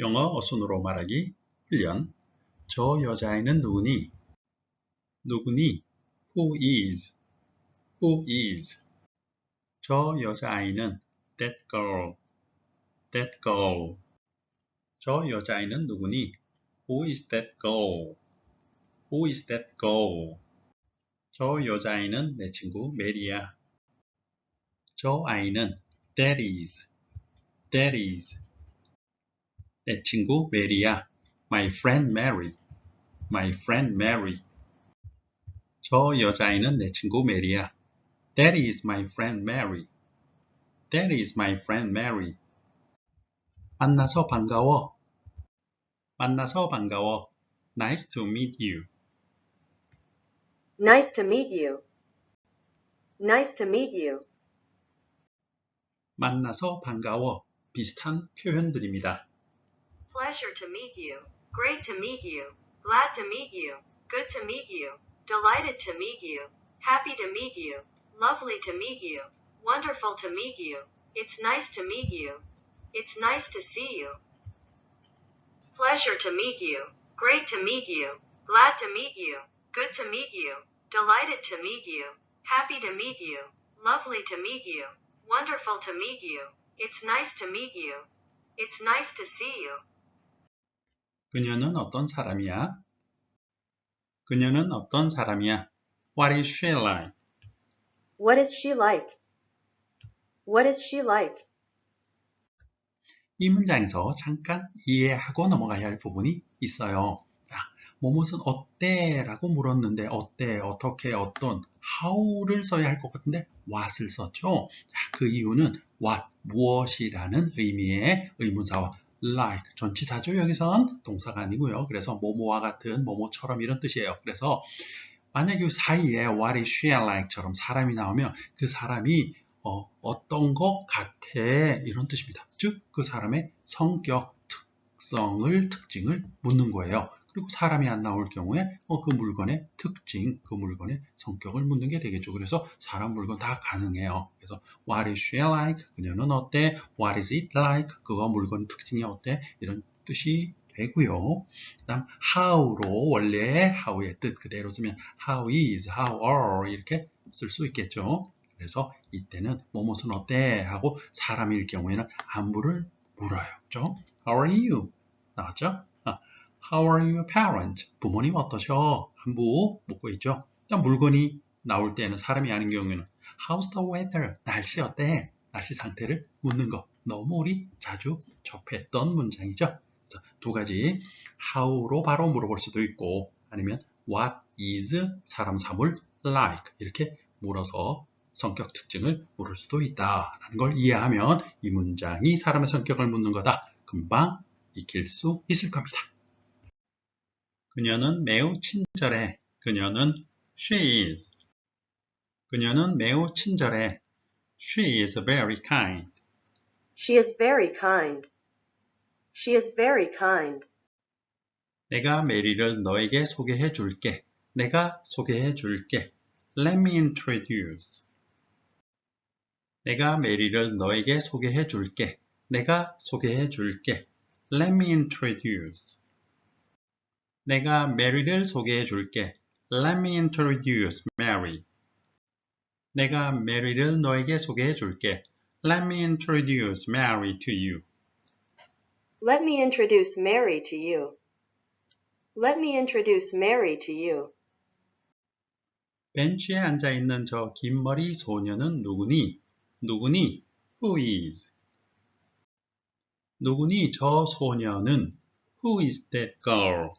영어 어순으로 말하기 훈련. 저 여자아이는 누구니? 누구니? Who is? Who is? 저 여자아이는 that girl. That girl. 저 여자아이는 누구니? Who is that girl? Who is that girl? 저 여자아이는 내 친구 메리야. 저 아이는 that is. That is. 내 친구 메리야. My friend Mary. My friend Mary. 저 여자아이는 내 친구 메리야. That is my friend Mary. That is my friend Mary. 만나서 반가워. 만나서 반가워. Nice to meet you. Nice to meet you. Nice to meet you. 만나서 반가워. 비슷한 표현들입니다. Pleasure to meet you. Great to meet you. Glad to meet you. Good to meet you. Delighted to meet you. Happy to meet you. Lovely to meet you. Wonderful to meet you. It's nice to meet you. It's nice to see you. Pleasure to meet you. Great to meet you. Glad to meet you. Good to meet you. Delighted to meet you. Happy to meet you. Lovely to meet you. Wonderful to meet you. It's nice to meet you. It's nice to see you. 그녀는 어떤 사람이야? 그녀는 어떤 사람이야? What is she like? What is she like? What is she like? 이 문장에서 잠깐 이해하고 넘어가야 할 부분이 있어요. 자, 뭐뭇은 어때? 라고 물었는데 어때? 어떻게? 어떤? how를 써야 할 것 같은데 what을 썼죠. 자, 그 이유는 what, 무엇이라는 의미의 의문사와 like, 전치사죠. 여기선 동사가 아니고요. 그래서 뭐뭐와 같은, 뭐뭐처럼 이런 뜻이에요. 그래서 만약 이 사이에 what is she like처럼 사람이 나오면 그 사람이 어, 떤것 같아 이런 뜻입니다. 즉 그 사람의 성격, 특성을, 특징을 묻는 거예요. 그리고 사람이 안 나올 경우에 어, 그 물건의 특징, 그 물건의 성격을 묻는 게 되겠죠. 그래서 사람, 물건 다 가능해요. 그래서 what is she like? 그녀는 어때? what is it like? 그거 물건 특징이 어때? 이런 뜻이 되고요. 그 다음 how로 원래 how의 뜻 그대로 쓰면 how is, how are 이렇게 쓸 수 있겠죠. 그래서 이때는 뭐뭇은 어때? 하고 사람일 경우에는 안부를 물어요. 그죠? How are you? 나왔죠? 아, How are your parents? 부모님 어떠셔? 안부 묻고 있죠. 일단 물건이 나올 때는 사람이 아닌 경우에는 How's the weather? 날씨 어때? 날씨 상태를 묻는 거 너무 우리 자주 접했던 문장이죠. 두 가지 how로 바로 물어볼 수도 있고 아니면 what is 사람 사물 like 이렇게 물어서 성격 특징을 물을 수도 있다라는 걸 이해하면 이 문장이 사람의 성격을 묻는 거다. 금방 익힐 수 있을 겁니다. 그녀는 매우 친절해. 그녀는 she is. 그녀는 매우 친절해. She is very kind. She is very kind. She is very kind. 내가 메리를 너에게 소개해 줄게. 내가 소개해 줄게. Let me introduce. 내가 메리를 너에게 소개해 줄게. 내가 소개해 줄게. Let me introduce. 내가 메리를 소개해 줄게. Let me introduce Mary. 내가 메리를 너에게 소개해 줄게. Let me introduce Mary to you. Let me introduce Mary to you. Let me introduce Mary to you. 벤치에 앉아 있는 저 긴 머리 소녀는 누구니? 누구니? Who is? 누구니? 저 소녀는 Who is that girl?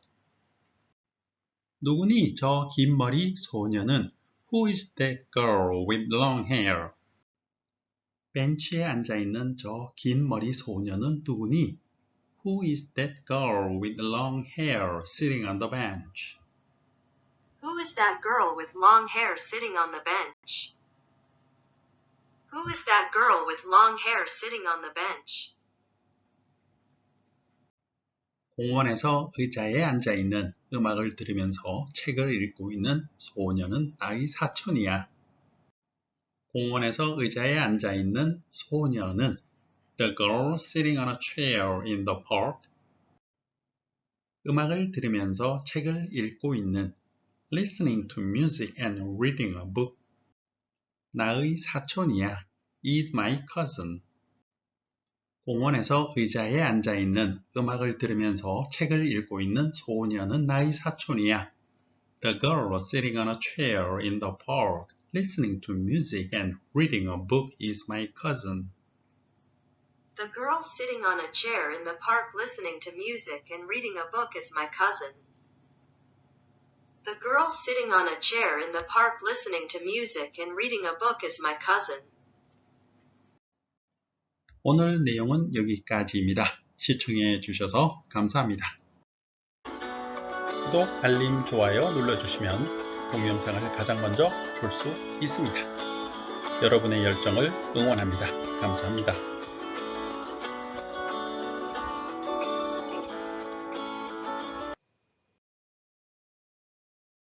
누구니? 저 긴 머리 소녀는 Who is that girl with long hair? 벤치에 앉아 있는 저 긴 머리 소녀는 누구니? Who is that girl with long hair sitting on the bench? Who is that girl with long hair sitting on the bench? Who is that girl with long hair sitting on the bench? 공원에서 의자에 앉아 있는 음악을 들으면서 책을 읽고 있는 소녀는 나의 사촌이야. 공원에서 의자에 앉아 있는 소녀는 The girl sitting on a chair in the park 음악을 들으면서 책을 읽고 있는 listening to music and reading a book. 나의 사촌이야. is my cousin. 공원에서 의자에 앉아 있는 음악을 들으면서 책을 읽고 있는 소녀는 나의 사촌이야. The girl sitting on a chair in the park listening to music and reading a book is my cousin. The girl sitting on a chair in the park listening to music and reading a book is my cousin. The girl sitting on a chair in the park listening to music and reading a book is my cousin. 오늘 내용은 여기까지입니다. 시청해 주셔서 감사합니다. 구독, 알림, 좋아요 눌러주시면 동영상을 가장 먼저 볼 수 있습니다. 여러분의 열정을 응원합니다. 감사합니다.